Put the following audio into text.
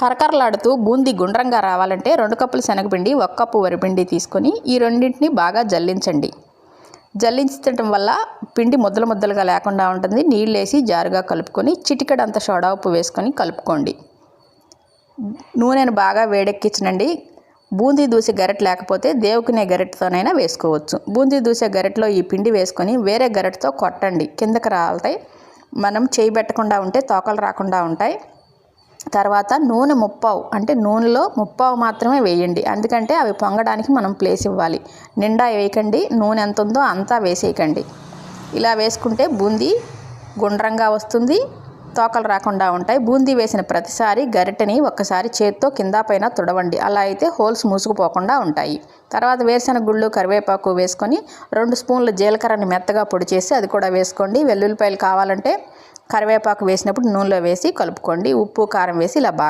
కరకరలాడుతూ బూందీ గుండ్రంగా రావాలంటే రెండు కప్పులు శనగపిండి ఒక కప్పు వరిపిండి తీసుకొని ఈ రెండింటిని బాగా జల్లించండి. జల్లించటం వల్ల పిండి ముద్దలు ముద్దలుగా లేకుండా ఉంటుంది. నీళ్ళు వేసి జారుగా కలుపుకొని చిటికడంత సోడా ఉప్పు వేసుకొని కలుపుకోండి. నూనెను బాగా వేడెక్కించనండి. బూందీ దూసే గరెట్ లేకపోతే దేవుకునే గరెట్తోనైనా వేసుకోవచ్చు. బూందీ దూసే గరెట్లో ఈ పిండి వేసుకొని వేరే గరెట్తో కొట్టండి. కిందకి రాలుతాయి. మనం చేయి పెట్టకుండా ఉంటే తోకలు రాకుండా ఉంటాయి. తర్వాత నూనె ముప్పావు అంటే నూనెలో ముప్పావు మాత్రమే వేయండి. ఎందుకంటే అవి పొంగడానికి మనం ప్లేస్ ఇవ్వాలి. నిండా వేయకండి నూనె ఎంత ఉందో అంతా వేసేయకండి. ఇలా వేసుకుంటే బూందీ గుండ్రంగా వస్తుంది తోకలు రాకుండా ఉంటాయి. బూందీ వేసిన ప్రతిసారి గరిటెని ఒక్కసారి చేత్తో కింద పైన తుడవండి. అలా అయితే హోల్స్ మూసుకుపోకుండా ఉంటాయి. తర్వాత వేరుశెనగ గుళ్ళు కరివేపాకు వేసుకొని రెండు స్పూన్ల జీలకర్రని మెత్తగా పొడి చేసి అది కూడా వేసుకోండి. వెల్లుల్లిపాయలు కావాలంటే కరివేపాకు వేసినప్పుడు నూనెలో వేసి కలుపుకోండి. ఉప్పు కారం వేసి ఇలా బాగా